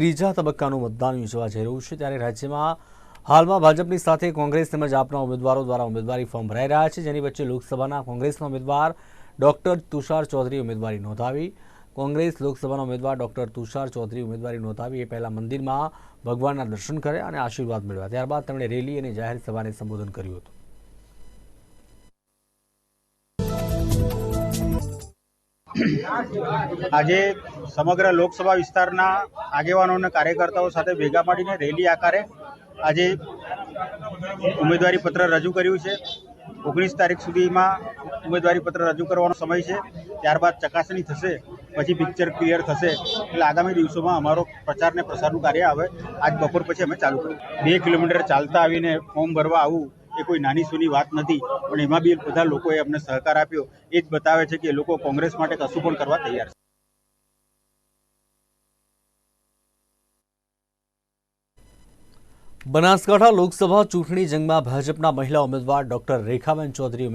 ત્રીજા તબક્કાનું મતદાન યોજવા જઈ રહ્યું છે. ત્યારે રાજ્યમાં હાલમાં ભાજપની સાથે કોંગ્રેસ તેમજ આપના ઉમેદવારો દ્વારા ઉમેદવારી ફોર્મ ભરાઈ રહ્યા છે. જેની વચ્ચે લોકસભાના કોંગ્રેસના ઉમેદવાર ડોક્ટર તુષાર ચૌધરી ઉમેદવારી નોંધાવી. કોંગ્રેસ લોકસભાના ઉમેદવાર ડોક્ટર તુષાર ચૌધરી ઉમેદવારી નોંધાવી એ પહેલા મંદિરમાં ભગવાનના દર્શન કર્યા અને આશીર્વાદ મેળવ્યા. ત્યારબાદ તેમણે રેલી અને જાહેર સભાને સંબોધન કર્યું હતું. આજે સમગ્ર લોકસભા વિસ્તારના આગેવાનો અને કાર્યકર્તાઓ સાથે ભેગા મળીને રેલી આકારે આજે ઉમેદવારી પત્ર રજૂ કર્યું છે. ઓગણીસ તારીખ સુધીમાં ઉમેદવારી પત્ર રજૂ કરવાનો સમય છે. ત્યારબાદ ચકાસણી થશે, પછી પિક્ચર ક્લિયર થશે એટલે આગામી દિવસોમાં અમારો પ્રચાર ને પ્રસારનું કાર્ય આવે. આજ બપોર પછી અમે ચાલુ કર્યું બે કિલોમીટર ચાલતા આવીને ફોર્મ ભરવા આવવું એ કોઈ નાની સુની વાત નથી, પણ એમાં બી બધા લોકોએ અમને સહકાર આપ્યો. એ જ બતાવે છે કે લોકો કોંગ્રેસ માટે કશું પણ કરવા તૈયાર છે. બનાસકાંઠા લોકસભા ચૂંટણી જંગમાં ભાજપના મહિલા ઉમેદવાર ડોક્ટર રેખાબેન ચૌધરી